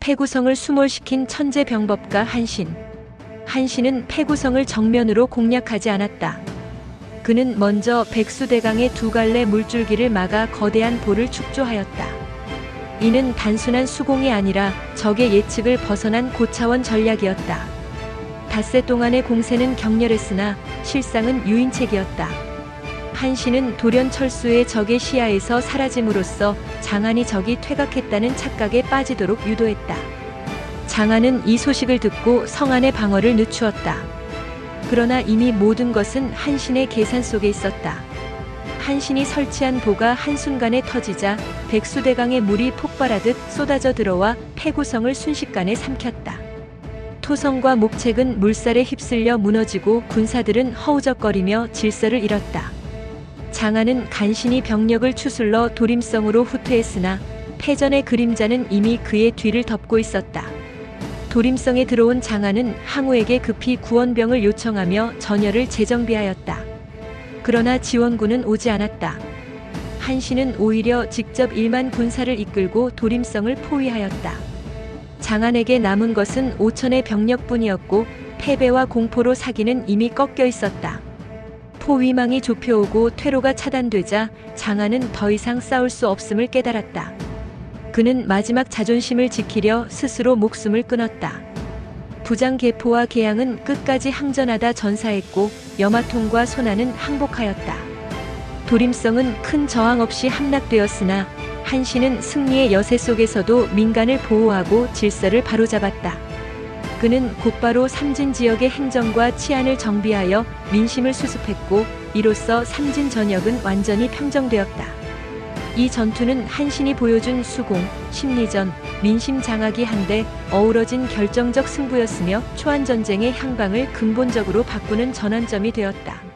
패구성을 수몰시킨 천재 병법가 한신. 한신은 패구성을 정면으로 공략하지 않았다. 그는 먼저 백수대강의 두 갈래 물줄기를 막아 거대한 볼을 축조하였다. 이는 단순한 수공이 아니라 적의 예측을 벗어난 고차원 전략이었다. 닷새 동안의 공세는 격렬했으나 실상은 유인책이었다. 한신은 돌연 철수의 적의 시야에서 사라짐으로써 장안이 적이 퇴각했다는 착각에 빠지도록 유도했다. 장안은 이 소식을 듣고 성안의 방어를 늦추었다. 그러나 이미 모든 것은 한신의 계산 속에 있었다. 한신이 설치한 보가 한순간에 터지자 백수대강의 물이 폭발하듯 쏟아져 들어와 폐구성을 순식간에 삼켰다. 토성과 목책은 물살에 휩쓸려 무너지고 군사들은 허우적거리며 질서를 잃었다. 장안은 간신히 병력을 추슬러 도림성으로 후퇴했으나 패전의 그림자는 이미 그의 뒤를 덮고 있었다. 도림성에 들어온 장안은 항우에게 급히 구원병을 요청하며 전열을 재정비하였다. 그러나 지원군은 오지 않았다. 한신은 오히려 직접 1만 군사를 이끌고 도림성을 포위하였다. 장안에게 남은 것은 5천의 병력뿐이었고 패배와 공포로 사기는 이미 꺾여 있었다. 포위망이 좁혀오고 퇴로가 차단되자 장안은 더 이상 싸울 수 없음을 깨달았다. 그는 마지막 자존심을 지키려 스스로 목숨을 끊었다. 부장 계포와 계양은 끝까지 항전하다 전사했고 여마통과 소나는 항복하였다. 도림성은 큰 저항 없이 함락되었으나 한신은 승리의 여세 속에서도 민간을 보호하고 질서를 바로잡았다. 그는 곧바로 삼진 지역의 행정과 치안을 정비하여 민심을 수습했고 이로써 삼진 전역은 완전히 평정되었다. 이 전투는 한신이 보여준 수공, 심리전, 민심 장악이 한데 어우러진 결정적 승부였으며 초안 전쟁의 향방을 근본적으로 바꾸는 전환점이 되었다.